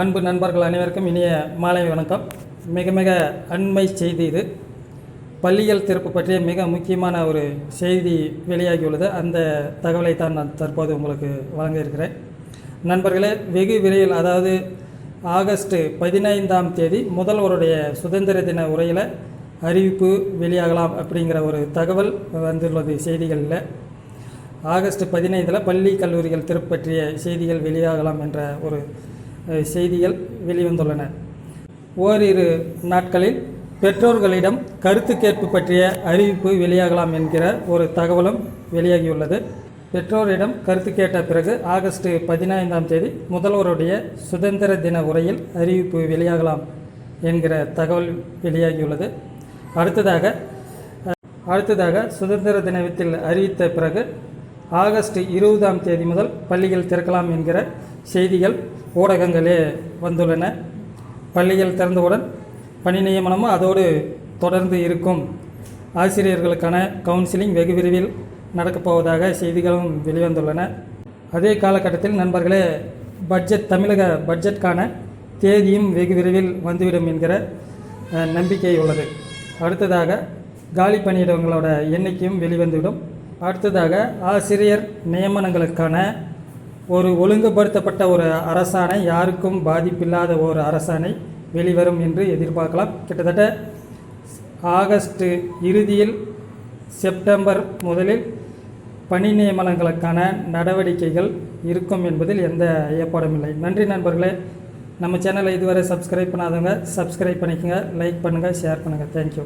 அன்பு நண்பர்கள் அனைவருக்கும் இனிய மாலை வணக்கம். மிக மிக அண்மை செய்தி இது. பள்ளிகள் திறப்பு பற்றிய மிக முக்கியமான ஒரு செய்தி வெளியாகியுள்ளது. அந்த தகவலை தான் நான் தற்போது உங்களுக்கு வழங்க இருக்கிறேன். நண்பர்களே வெகு விரைவில் அதாவது ஆகஸ்ட் பதினைந்தாம் தேதி முதல்வருடைய சுதந்திர தின உரையில் அறிவிப்பு வெளியாகலாம் அப்படிங்கிற ஒரு தகவல் வந்துள்ளது செய்திகளில். ஆகஸ்ட் பதினைந்தில் பள்ளி கல்லூரிகள் திறப்பு பற்றிய செய்திகள் வெளியாகலாம் என்ற ஒரு செய்திகள் வெளிவந்துள்ளன. ஓரிரு நாட்களில் பெற்றோர்களிடம் கருத்து கேட்பு பற்றிய அறிவிப்பு வெளியாகலாம் என்கிற ஒரு தகவலும் வெளியாகியுள்ளது. பெற்றோரிடம் கருத்து கேட்ட பிறகு ஆகஸ்ட் பதினைந்தாம் தேதி முதல்வருடைய சுதந்திர தின உரையில் அறிவிப்பு வெளியாகலாம் என்கிற தகவல் வெளியாகியுள்ளது. அடுத்ததாக அடுத்ததாக சுதந்திர தினத்தில் அறிவித்த பிறகு ஆகஸ்ட் இருபதாம் தேதி முதல் பள்ளிகள் திறக்கலாம் என்கிற செய்திகள் ஊடகங்களே வந்துள்ளன. பள்ளிகள் திறந்தவுடன் பணி நியமனமும் அதோடு தொடர்ந்து இருக்கும். ஆசிரியர்களுக்கான கவுன்சிலிங் வெகு விரைவில் நடக்கப் போவதாக செய்திகளும் வெளிவந்துள்ளன. அதே காலகட்டத்தில் நண்பர்களே பட்ஜெட் தமிழக பட்ஜெட்கான தேதியும் வெகு விரைவில் வந்துவிடும் என்கிற நம்பிக்கை உள்ளது. அடுத்ததாக காலி பணியிடங்களோட எண்ணிக்கையும் வெளிவந்துவிடும். அடுத்ததாக ஆசிரியர் நியமனங்களுக்கான ஒரு ஒழுங்குபடுத்தப்பட்ட ஒரு அரசாணை யாருக்கும் பாதிப்பில்லாத ஒரு அரசாணை வெளிவரும் என்று எதிர்பார்க்கலாம். கிட்டத்தட்ட ஆகஸ்ட் இறுதியில் செப்டம்பர் முதலில் பணி நியமனங்களுக்கான நடவடிக்கைகள் இருக்கும் என்பதில் எந்த ஐயப்பாடும் இல்லை. நன்றி நண்பர்களே. நம்ம சேனலை இதுவரை சப்ஸ்கிரைப் பண்ணாதவங்க சப்ஸ்கிரைப் பண்ணிக்கோங்க லைக் பண்ணுங்கள் ஷேர் பண்ணுங்கள் தேங்க்யூ